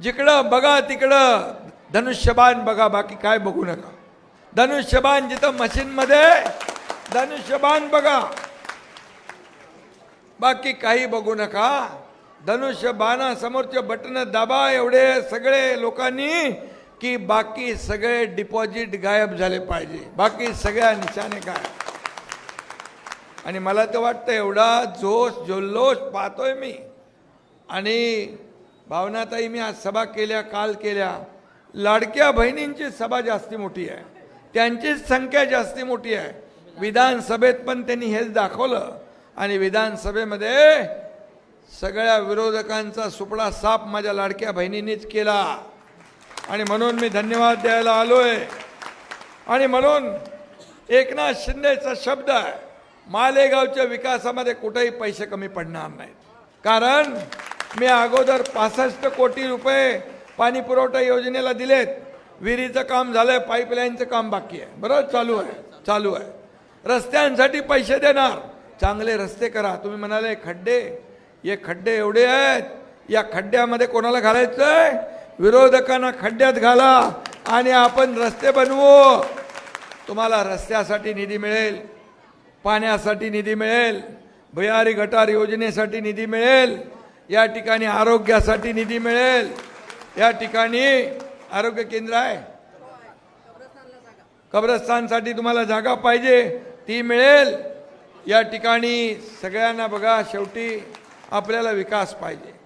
जिकडं बघा तिकडं धनुष्यबाण बघा बाकी काय बघू नका. धनुष्यबाण जिथं मशीनमध्ये धनुष्यबाण बघा. बाकी काही बघू नका. धनुष्य बाणासमोरचे बटन दाबा एवढे सगळे लोकांनी की बाकी सगळे डिपॉझिट गायब झाले पाहिजे. बाकी सगळ्या निशाने काय आणि मला तर वाटतं एवढा जोश जोल्लोष पाहतोय मी. आणि भावनाताई मी आज सभा केल्या काल केल्या. लाडक्या बहिणींची सभा जास्ती मोठी आहे. त्यांचीच संख्या जास्ती मोठी आहे. विधानसभेत पण त्यांनी हेच दाखवलं. आणि विधानसभेमध्ये सगळ्या विरोधकांचा सुपडा साप माझ्या लाडक्या बहिणींनीच केला. आणि म्हणून मी धन्यवाद द्यायला आलोय. आणि म्हणून एकनाथ शिंदेचा शब्द आहे मालेगावच्या विकासामध्ये कुठेही पैसे कमी पडणार नाहीत. कारण मी अगोदर पासष्ट कोटी रुपये पाणी पुरवठा योजनेला दिलेत. विहिरीचं काम झालंय पाईपलाईनचं काम बाकी आहे. बरोबर चालू आहे चालू आहे. रस्त्यांसाठी पैसे देणार. चांगले रस्ते करा. तुम्ही म्हणाले खड्डे? हे खड्डे एवढे आहेत. या खड्ड्यामध्ये कोणाला घालायचंय? विरोधकांना खड्ड्यात घाला आणि आपण रस्ते बनवू. तुम्हाला रस्त्यासाठी निधी मिळेल. पाण्यासाठी निधी मिळेल. भुयारी गटार योजनेसाठी निधी मिळेल. या ठिकाणी आरोग्यासाठी निधी मिळेल. या ठिकाणी आरोग्य केंद्र आहे. कब्रस्तानसाठी तुम्हाला जागा पाहिजे ती मिळेल. या ठिकाणी सगळ्यांना बघा शेवटी आपल्याला विकास पाहिजे.